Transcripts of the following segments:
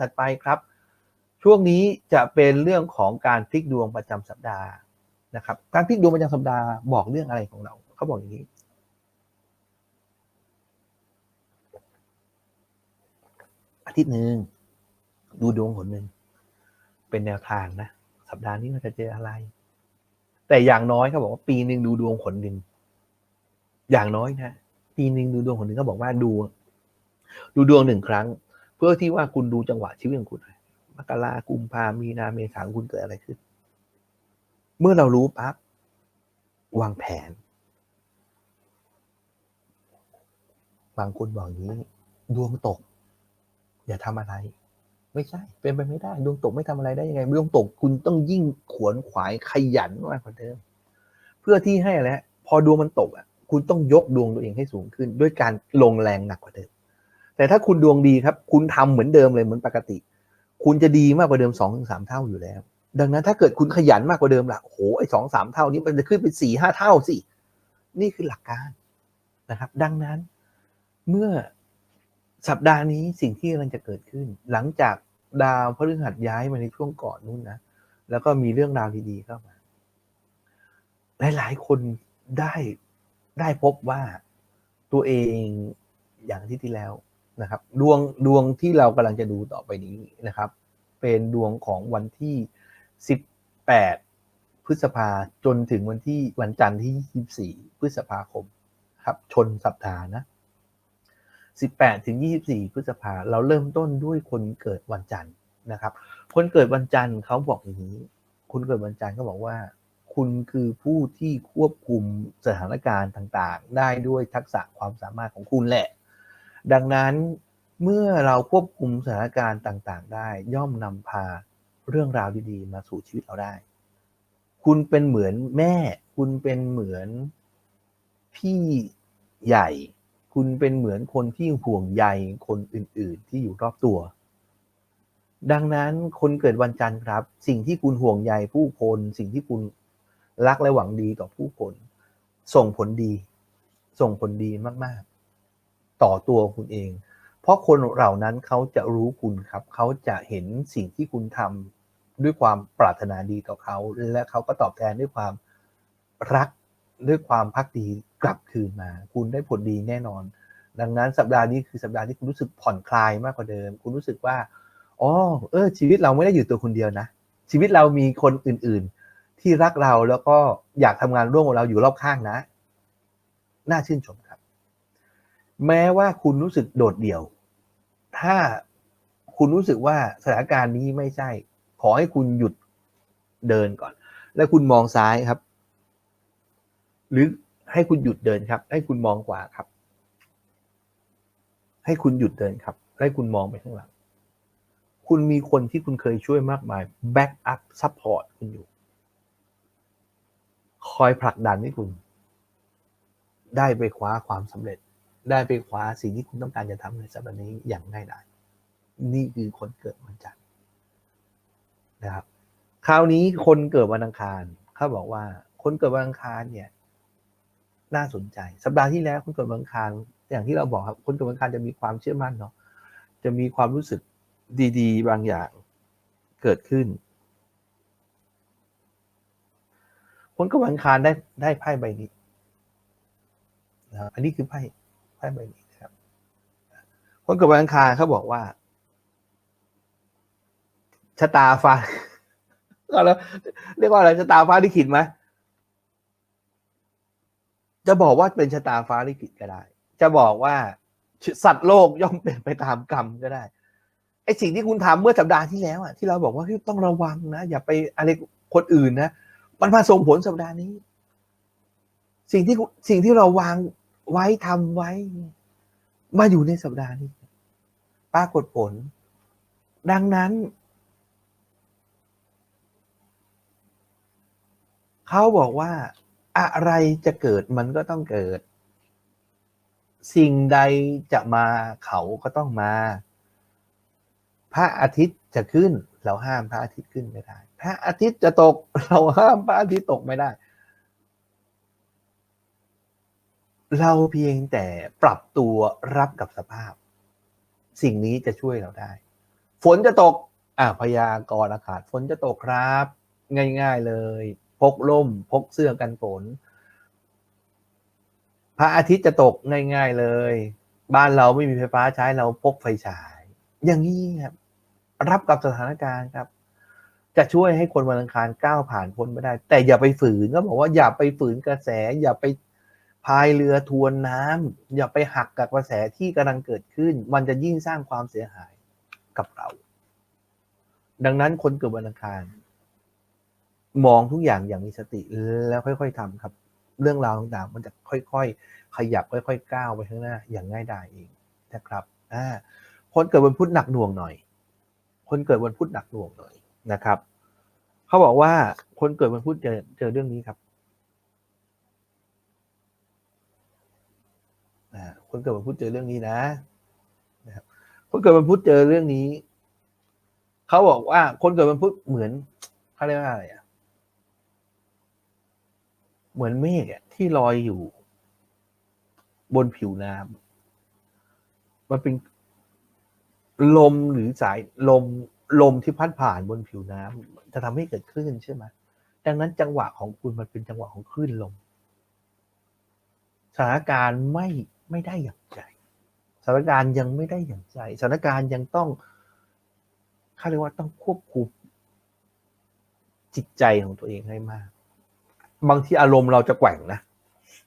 ถัดไปครับ ช่วงนี้จะเป็นเรื่องของการพลิกดวงประจำสัปดาห์นะครับ การพลิกดวงประจำสัปดาห์บอกเรื่องอะไรของเรา เขาบอกอย่างนี้ อาทิตย์หนึ่งดูดวงหนหนึ่งเป็นแนวทางนะ สัปดาห์นี้เราจะเจออะไร แต่อย่างน้อยเขาบอกว่าปีหนึ่งดูดวงหนหนึ่งอย่างน้อยนะปีหนึ่งดูดวงหนหนึ่งเขาบอกว่าดู ดูดวงหนึ่งครั้ง เพื่อที่ว่าคุณดูจังหวะชีวิตของคุณมกรากุมภามีนาเมษาคุณเกิดอะไรขึ้น เมื่อเรารู้ปั๊บวางแผน บางคนบอกอย่างนี้ ดวงตก อย่าทำอะไร ไม่ใช่ เป็นไปไม่ได้ ดวงตกไม่ทำอะไรได้ยังไง ดวงตกคุณต้องยิ่งขวนขวายขยันมากกว่าเดิม เพื่อที่ให้อะไรพอดวงมันตกอะ คุณต้องยกดวงตัวเองให้สูงขึ้น ด้วยการลงแรงหนักกว่าเดิม แต่ถ้าคุณดวงดีครับ คุณทำเหมือนเดิมเลยเหมือนปกติ คุณจะดีมากกว่าเดิมสองถึงสามเท่าอยู่แล้ว ดังนั้นถ้าเกิดคุณขยันมากกว่าเดิมล่ะโหไอ้สองสามเท่านี้มันจะขึ้นเป็นสี่ห้าเท่าสินี่คือหลักการนะครับ ดังนั้นเมื่อสัปดาห์นี้สิ่งที่กำลังจะเกิดขึ้น หลังจากดาวพฤหัสย้ายมาในช่วงก่อนนู้นนะแล้วก็มีเรื่องราวดีๆเข้ามาหลายๆคนได้ได้พบว่าตัวเองอย่างที่ที่แล้ว นะครับดวงดวงที่เรากำลังจะดูต่อไปนี้นะครับ เป็นดวงของวันที่ 18 พฤษภาจนถึงวันที่วันจันทร์ที่ 24 พฤษภาคมครับชนสัปดาห์นะ 18 ถึง 24 พฤษภาเราเริ่มต้นด้วยคนเกิดวันจันทร์นะครับ คนเกิดวันจันทร์เขาบอกอย่างนี้ คนเกิดวันจันทร์เขาบอกว่า คุณคือผู้ที่ควบคุมสถานการณ์ต่างๆ ได้ด้วยทักษะความสามารถของคุณแหละ ดังนั้นเมื่อเราควบคุมสถานการณ์ต่างๆ ได้ย่อมนำพาเรื่องราวดีๆ มาสู่ชีวิตเราได้ คุณเป็นเหมือนแม่ คุณเป็นเหมือนพี่ใหญ่ คุณเป็นเหมือนคนที่ห่วงใยคนอื่นๆ ที่อยู่รอบตัว ดังนั้นคนเกิดวันจันทร์ครับ สิ่งที่คุณห่วงใยผู้คน สิ่งที่คุณรักและหวังดีต่อผู้คน ส่งผลดี ส่งผลดีมาก ๆ ต่อตัวคุณเอง เพราะคนเหล่านั้นเขาจะรู้คุณครับ เขาจะเห็นสิ่งที่คุณทำด้วยความปรารถนาดีต่อเขา และเขาก็ตอบแทนด้วยความรักด้วยความพักดีกลับคืนมา คุณได้ผลดีแน่นอน ดังนั้นสัปดาห์นี้คือสัปดาห์ที่คุณรู้สึกผ่อนคลายมากกว่าเดิม คุณรู้สึกว่าอ๋อเออ ชีวิตเราไม่ได้อยู่ตัวคนเดียวนะ ชีวิตเรามีคนอื่น ๆ ที่รักเราแล้วก็อยากทำงานร่วมกับเราอยู่รอบข้างนะ น่าชื่นชมค แม้ว่าคุณรู้สึกโดดเดี่ยว ถ้าคุณรู้สึกว่าสถานการณ์นี้ไม่ใช่ ขอให้คุณหยุดเดินก่อน แล้วคุณมองซ้ายครับ หรือให้คุณหยุดเดินครับ ให้คุณมองขวาครับ ให้คุณหยุดเดินครับ ให้คุณมองไปข้างหลัง คุณมีคนที่คุณเคยช่วยมากมายแบ็กอัพซัพพอร์ตคุณอยู่ คอยผลักดันให้คุณ ได้ไปคว้าความสำเร็จ ได้ไปคว้าสิ่งที่คุณต้องการจะทำในสัปดาห์นี้อย่างง่ายดายนี่คือคนเกิดวันจันทร์นะครับ คราวนี้คนเกิดวันอังคารเขาบอกว่า คนเกิดวันอังคารเนี่ย น่าสนใจ สัปดาห์ที่แล้วคนเกิดวันอังคาร อย่างที่เราบอกครับ คนเกิดวันอังคารจะมีความเชื่อมั่นเนาะจะมีความรู้สึกดีๆ บางอย่างเกิดขึ้น คนเกิดวันอังคารได้ได้ไพ่ใบนี้นะอันนี้คือไพ่ ไพ่ใบนี้นะครับคนเกิดวันอังคารเขาบอกว่าชะตาฟ้าก็แล้วเรียกว่าอะไรชะตาฟ้าลิขิตไหมจะบอกว่าเป็นชะตาฟ้าลิขิตก็ได้ จะบอกว่าสัตว์โลกย่อมเป็นไปตามกรรมก็ได้ ไอสิ่งที่คุณทำเมื่อสัปดาห์ที่แล้วอะที่เราบอกว่าต้องระวังนะ อย่าไปอะไรคนอื่นนะ มันมาส่งผลสัปดาห์นี้ สิ่งที่สิ่งที่เราวาง ไว้ทำไว้ มาอยู่ในสัปดาห์นี้ ปรากฏผล ดังนั้น เขาบอกว่า อะไรจะเกิดมันก็ต้องเกิด สิ่งใดจะมาเขาก็ต้องมา พระอาทิตย์จะขึ้น เราห้ามพระอาทิตย์ขึ้นไม่ได้ พระอาทิตย์จะตก เราห้ามพระอาทิตย์ตกไม่ได้ เราเพียงแต่ปรับตัวรับกับสภาพ สิ่งนี้จะช่วยเราได้ ฝนจะตกอ่าพยากรณ์อากาศฝนจะตกครับ ง่าย ๆเลย พกร่ม พกเสื้อกันฝนพระอาทิตย์จะตกง่ายๆเลย บ้านเราไม่มีไฟฟ้าใช้เราพกไฟฉาย อย่างนี้ครับ รับกับสถานการณ์ครับ จะช่วยให้คนวันอังคารก้าวผ่านพ้นไม่ได้ แต่อย่าไปฝืนก็บอกว่าอย่าไปฝืนกระแส อย่าไป พายเรือทวนน้ำอย่าไปหักกับกระแสที่กำลังเกิดขึ้น มันจะยิ่งสร้างความเสียหายกับเรา ดังนั้นคนเกิดวันอังคาร มองทุกอย่างอย่างมีสติแล้วค่อย ๆทำครับ เรื่องราวต่างๆ มันจะค่อย ๆ ขยับค่อย ๆ ก้าวไปข้างหน้า อย่างง่ายดายเองนะครับอ่าคนเกิดวันพุธหนักหน่วงหน่อย คนเกิดวันพุธหนักหน่วงหน่อยนะครับ เขาบอกว่าคนเกิดวันพุธเจอเจอเรื่องนี้ครับอ่า คนเกิดวันพุธเจอเรื่องนี้นะนะครับคนเกิดวันพุธเจอเรื่องนี้เขาบอกว่า คนเกิดวันพุธเหมือนเขาเรียกว่าอะไรอะเหมือนเมฆอะที่ลอยอยู่ บนผิวน้ำมันเป็นลมหรือสายลมลมที่พัดผ่านบนผิวน้ำจะทำให้เกิดคลื่นใช่ไหมดังนั้นจังหวะของคุณมันเป็นจังหวะของคลื่นลมสถานการณ์ไม่ ไม่ได้อย่างใจสถานการณ์ยังไม่ได้อย่างใจสถานการณ์ยังต้องเขาเรียกว่าต้องควบคุมจิตใจของตัวเองให้มาก บางทีอารมณ์เราจะแกว่งนะ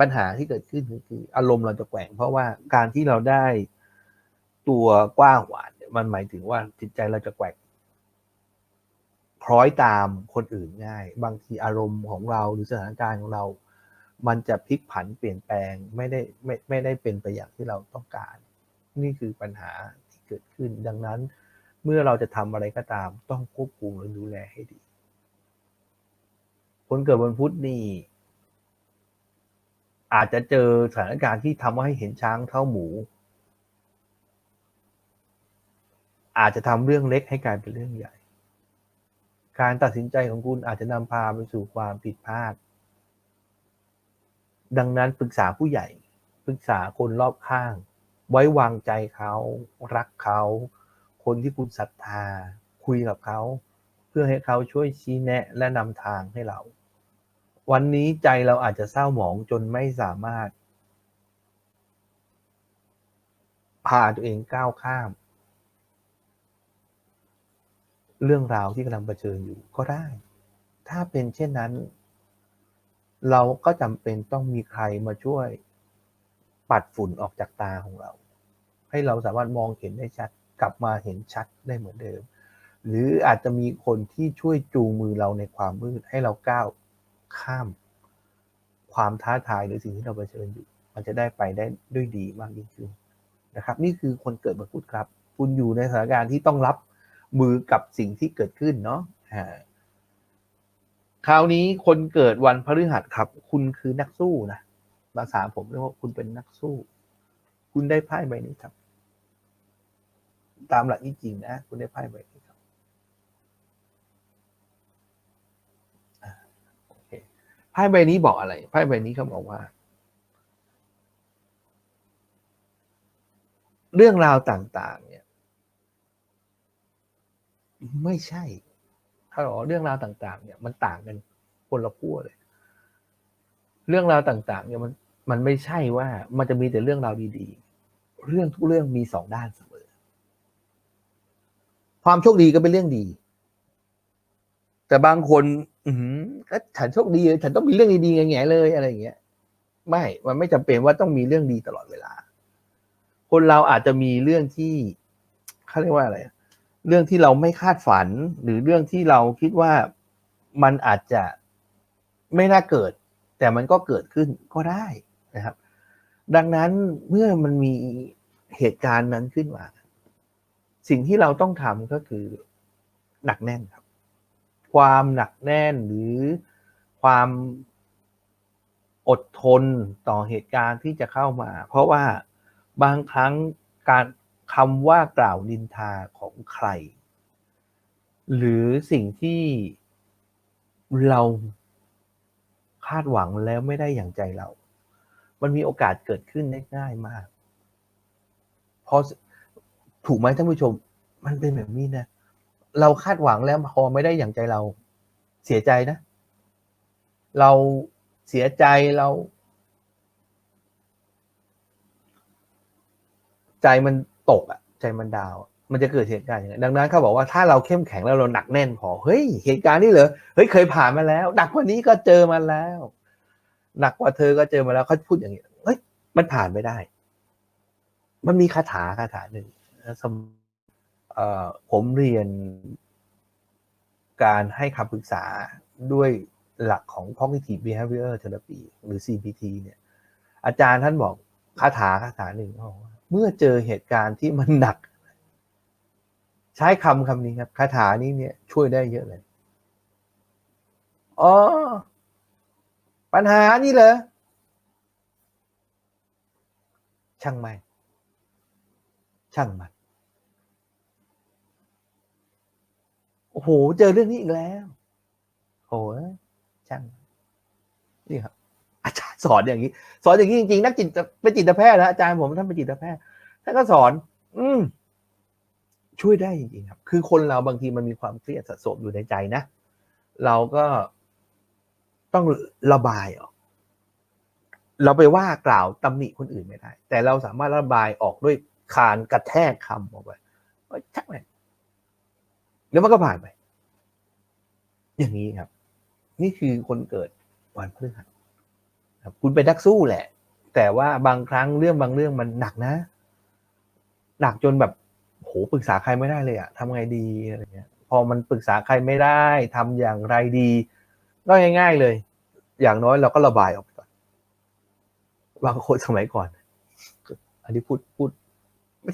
ปัญหาที่เกิดขึ้นคืออารมณ์เราจะแกว่ง เพราะว่าการที่เราได้ตัวกว้างหวานมันหมายถึงว่าจิตใจเราจะแกว่งคล้อยตามคนอื่นง่าย บางทีอารมณ์ของเราหรือสถานการณ์ของเรา มันจะพลิกผันเปลี่ยนแปลงไม่ได้ไม่ไม่ได้เป็นไปอย่างที่เราต้องการ นี่คือปัญหาที่เกิดขึ้น ดังนั้นเมื่อเราจะทำอะไรก็ตามต้องควบคุมและดูแลให้ดี คนเกิดวันพุธนี่อาจจะเจอสถานการณ์ที่ทำให้เห็นช้างเท่าหมู อาจจะทำเรื่องเล็กให้กลายเป็นเรื่องใหญ่ การตัดสินใจของคุณอาจจะนำพาไปสู่ความผิดพลาด ดังนั้นปรึกษาผู้ใหญ่ ปรึกษาคนรอบข้าง ไว้วางใจเขารักเขา คนที่คุณศรัทธา คุยกับเขา เพื่อให้เขาช่วยชี้แนะและนำทางให้เรา วันนี้ใจเราอาจจะเศร้าหมองจนไม่สามารถ พาตัวเองก้าวข้าม เรื่องราวที่กำลังเผชิญอยู่ก็ได้ ถ้าเป็นเช่นนั้น เราก็จำเป็นต้องมีใครมาช่วย ปัดฝุ่นออกจากตาของเรา ให้เราสามารถมองเห็นได้ชัด กลับมาเห็นชัดได้เหมือนเดิม หรืออาจจะมีคนที่ช่วยจูงมือเราในความมืด ให้เราก้าวข้าม ความท้าทายหรือสิ่งที่เราเผชิญอยู่ มันจะได้ไปได้ด้วยดีมากยิ่งขึ้นนะครับ นี่คือคนเกิดวันพุธครับ คุณอยู่ในสถานการณ์ที่ต้องรับมือกับสิ่งที่เกิดขึ้นเนาะ คราวนี้คนเกิดวันพฤหัสครับ คุณคือนักสู้นะภาษาผมเรียกว่าคุณเป็นนักสู้ คุณได้ไพ่ใบนี้ครับ ตามหลักจริงๆนะ คุณได้ไพ่ใบนี้ครับโอเคไพ่ใบนี้บอกอะไรไพ่ใบนี้เขาบอกว่า เรื่องราวต่าง ๆ เนี่ย ไม่ใช่ ถ้าบอกเรื่องราวต่าง ๆ เนี่ยมันต่างกันคนละขั้วเลย เรื่องราวต่าง ๆ เนี่ยมันมันไม่ใช่ว่ามันจะมีแต่เรื่องราวดี ๆ เรื่องทุกเรื่องมีสองด้านเสมอ ความโชคดีก็เป็นเรื่องดี แต่บางคน อืก็ฉันโชคดีฉันต้องมีเรื่องดีๆแง่ๆเลยอะไรอย่างเงี้ย ไม่ มันไม่จำเป็นว่าต้องมีเรื่องดีตลอดเวลา คนเราอาจจะมีเรื่องที่เขาเรียกว่าอะไร เรื่องที่เราไม่คาดฝัน หรือเรื่องที่เราคิดว่ามันอาจจะไม่น่าเกิด แต่มันก็เกิดขึ้นก็ได้นะครับ ดังนั้นเมื่อมันมีเหตุการณ์นั้นขึ้นมา สิ่งที่เราต้องทำก็คือหนักแน่นครับ ความหนักแน่นหรือความอดทนต่อเหตุการณ์ที่จะเข้ามา เพราะว่าบางครั้งการ คำว่ากล่าวดินทาของใคร หรือสิ่งที่เราคาดหวังแล้วไม่ได้อย่างใจเรา มันมีโอกาสเกิดขึ้นได้ง่ายมากเพราะถูกไหมท่านผู้ชม มันเป็นแบบนี้นะ เราคาดหวังแล้วพอไม่ได้อย่างใจเรา เสียใจนะ เราเสียใจเรา ใจมัน ตกอะใจมันดาวมันจะเกิดเหตุการณ์อย่างนั้ดังนั้นเขาบอกว่าถ้าเราเข้มแข็งแล้วเราหนักแน่นพอเฮ้ยเหตุการณ์นี้เหรอเฮ้ยเคยผ่านมาแล้วหนักกว่านี้ก็เจอมาแล้ว หนักกว่าเธอก็เจอมาแล้วเขาพูดอย่างนี้เฮ้ยมันผ่านไม่ได้ มันมีคาถาคาถาหนึ่งสมผมเรียนการให้คำปรึกษาด้วยหลักของ cognitive behavior therapy หรือ CBT เนี่ย อาจารย์ท่านบอกคาถาคาถาหนึ่งเขาบอกว่า เมื่อเจอเหตุการณ์ที่มันหนัก ใช้คำคำนี้ครับคาถานี้เนี่ยช่วยได้เยอะเลย อ๋อ ปัญหานี่เหรอ ช่างไม่ช่างมันโอ้โห เจอเรื่องนี้อีกแล้วโอ้ช่างนี่ครับ สอนอย่างนี้ สอนอย่างนี้จริงๆนักจิตเป็นจิตแพทย์นะอาจารย์ผมท่านเป็นจิตแพทย์ท่านก็สอน อืมช่วยได้จริงๆครับ คือคนเราบางทีมันมีความเครียดสะสมอยู่ในใจนะ เราก็ต้องระบายออก เราไปว่ากล่าวตำหนิคนอื่นไม่ได้ แต่เราสามารถระบายออกด้วยคานกระแทกคำออกไปชักไหมเดี๋ยวมันก็ผ่านไป อย่างนี้ครับ นี่คือคนเกิดวันพฤหัส ครับคุณเป็นนักสู้แหละ แต่ว่าบางครั้งเรื่องบางเรื่องมันหนักนะ หนักจนแบบโหปรึกษาใครไม่ได้เลยอะทำไงดีอะไรเงี้ย พอมันปรึกษาใครไม่ได้ทำอย่างไรดีก็ง่าย ๆเลย อย่างน้อยเราก็ระบายออกไปก่อนบางคนสมัยก่อน อันนี้พูดพูดไม่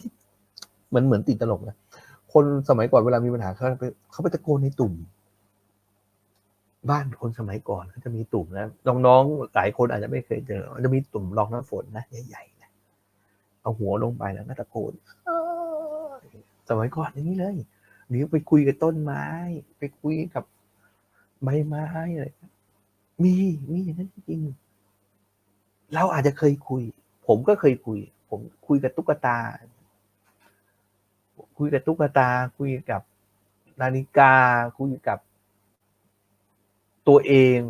เหมือนเหมือนติดตลกนะคนสมัยก่อนเวลามีปัญหาเขาไปเขาไปตะโกนในตุ่ม บ้านคนสมัยก่อนเขาจะมีตุ่มนะน้องๆหลายคนอาจจะไม่เคยเจอจะมีตุ่มรองน้ำฝนนะใหญ่ๆนะเอาหัวลงไปแล้วก็ตะโกนสมัยก่อนอย่างนี้เลยหรือไปคุยกับต้นไม้ ไปคุยกับใบไม้อะไรมีมีอย่างนั้นจริงเราอาจจะเคยคุย ผมก็เคยคุย ผมคุยกับตุ๊กตา คุยกับตุ๊กตา คุยกับนาฬิกา คุยกับ ตัวเอง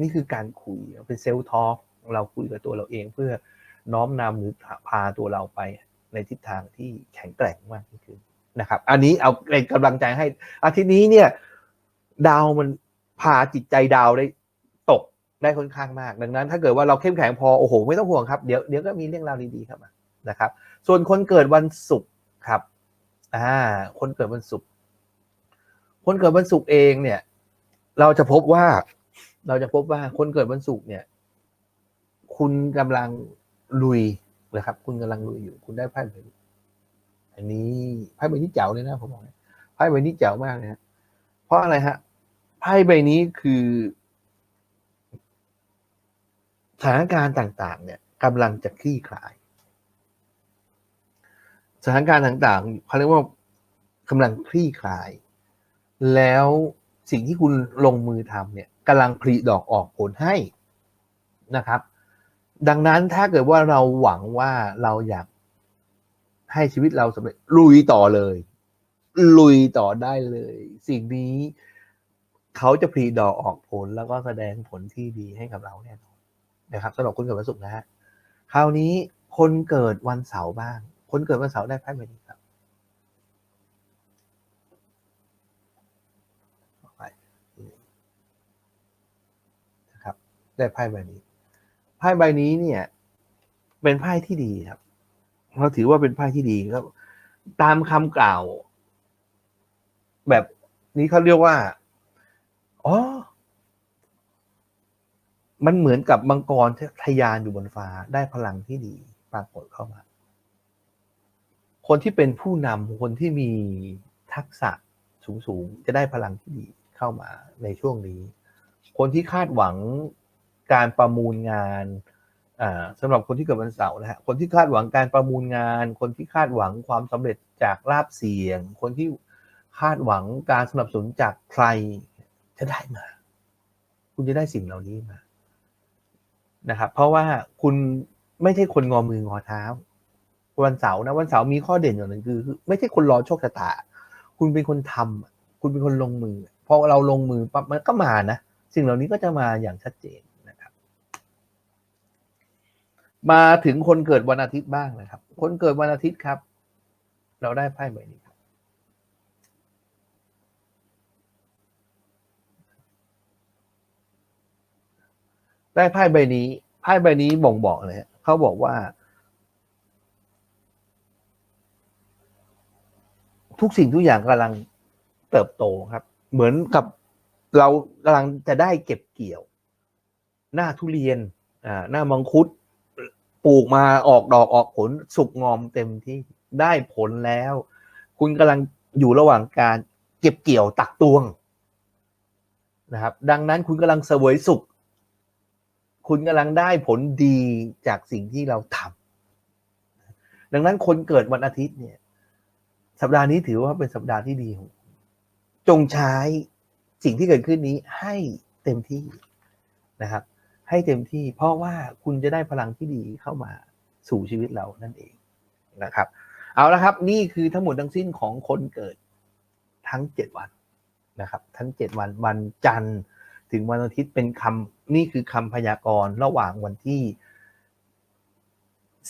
นี่คือการคุยเป็นเซลล์ทอล์กเราคุยกับตัวเราเองเพื่อน้อมนำหรือพาตัวเราไปในทิศทางที่แข็งแกร่งมากขึ้นนะครับ อันนี้เอาเป็นกำลังใจให้ อาทิตย์นี้เนี่ย ดาวมันพาจิตใจดาวได้ตกได้ค่อนข้างมาก ดังนั้น ถ้าเกิดว่าเราเข้มแข็งพอโอ้โหไม่ต้องห่วงครับเดี๋ยวเดี๋ยวก็มีเรื่องราวดีๆครับนะครับ ส่วนคนเกิดวันศุกร์ครับ อ่า คนเกิดวันศุกร์คนเกิดวันศุกร์เองเนี่ย เราจะพบว่า เราจะพบว่าคนเกิดวันศุกร์เนี่ย คุณกำลังลุยนะครับ คุณกำลังลุยอยู่ คุณได้ไพ่ใบนี้อันนี้ไพ่ใบนี้เจ๋วเลยนะผมบอกไพ่ใบนี้เจ๋วมากเลยฮะเพราะอะไรฮะไพ่ใบนี้คือสถานการณ์ต่างๆ เนี่ยกำลังจะคลี่คลาย สถานการณ์ต่างๆเขาเรียกว่ากำลังคลี่คลาย แล้ว สิ่งที่คุณลงมือทำเนี่ยกำลังผลิดอกออกผลให้นะครับ ดังนั้นถ้าเกิดว่าเราหวังว่าเราอยากให้ชีวิตเราสำเร็จลุยต่อเลย ลุยต่อได้เลย สิ่งนี้เขาจะผลิดอกออกผลแล้วก็แสดงผลที่ดีให้กับเราแน่นอนนะครับสำหรับคนเกิดวันศุกร์นะฮะคราวนี้คนเกิดวันเสาร์บ้าง คนเกิดวันเสาร์ได้ไพ่ใบนี้ครับไปนะครับ ได้ไพ่ใบนี้ไพ่ใบนี้เนี่ย เป็นไพ่ที่ดีครับเราถือว่าเป็นไพ่ที่ดีครับ ตามคำกล่าว แบบนี้เขาเรียกว่าอ๋อมันเหมือนกับมังกรทะยานอยู่บนฟ้าได้พลังที่ดีปรากฏเข้ามา คนที่เป็นผู้นำคนที่มีทักษะสูงๆ จะได้พลังที่ดีเข้ามาในช่วงนี้ คนที่คาดหวัง การประมูลงานอ่าสำหรับคนที่เกิดวันเสาร์นะฮะคนที่คาดหวังการประมูลงาน คนที่คาดหวังความสำเร็จจากลาบเสียง คนที่คาดหวังการสนับสนุนจากใครจะได้มา คุณจะได้สิ่งเหล่านี้มานะครับเพราะว่าคุณไม่ใช่คนงอมืองอเท้า วันเสาร์นะวันเสาร์มีข้อเด่นอย่างหนึ่งคือ ไม่ใช่คนรอโชคชะตา คุณเป็นคนทำอะคุณเป็นคนลงมือพอเราลงมือปั๊บมันก็มานะสิ่งเหล่านี้ก็จะมาอย่างชัดเจน มาถึงคนเกิดวันอาทิตย์บ้างนะครับ คนเกิดวันอาทิตย์ครับ เราได้ไพ่ใบนี้ครับ ได้ไพ่ใบนี้ไพ่ใบนี้บ่งบอกเลยเขาบอกว่า ทุกสิ่งทุกอย่างกำลังเติบโตครับ เหมือนกับเรากำลังจะได้เก็บเกี่ยว หน้าทุเรียนอ่าหน้ามังคุด ปลูกมาออกดอกออกผลสุกงอมเต็มที่ได้ผลแล้ว คุณกำลังอยู่ระหว่างการเก็บเกี่ยวตักตวงนะครับ ดังนั้นคุณกำลังเสวยสุข คุณกำลังได้ผลดีจากสิ่งที่เราทำดังนั้นคนเกิดวันอาทิตย์เนี่ย สัปดาห์นี้ถือว่าเป็นสัปดาห์ที่ดีของจงใช้สิ่งที่เกิดขึ้นนี้ให้เต็มที่นะครับ ให้เต็มที่ เพราะว่าคุณจะได้พลังที่ดีเข้ามาสู่ชีวิตเรานั่นเองนะครับ เอาละครับ นี่คือทั้งหมดทั้งสิ้นของคนเกิดทั้งเจ็ดวันนะครับ ทั้งเจ็ดวันวันจันทร์ถึงวันอาทิตย์เป็นคำนี่คือคำพยากรณ์ระหว่างวันที่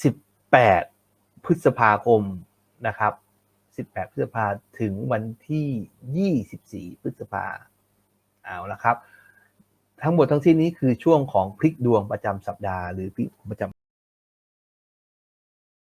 สิบแปดพฤษภาคมนะครับ18พฤษภาถึงวันที่24พฤษภาเอาละครับ ทั้งหมดทั้งสิ้นนี้คือช่วงของพลิกดวงประจำสัปดาห์หรือพลิกประจำ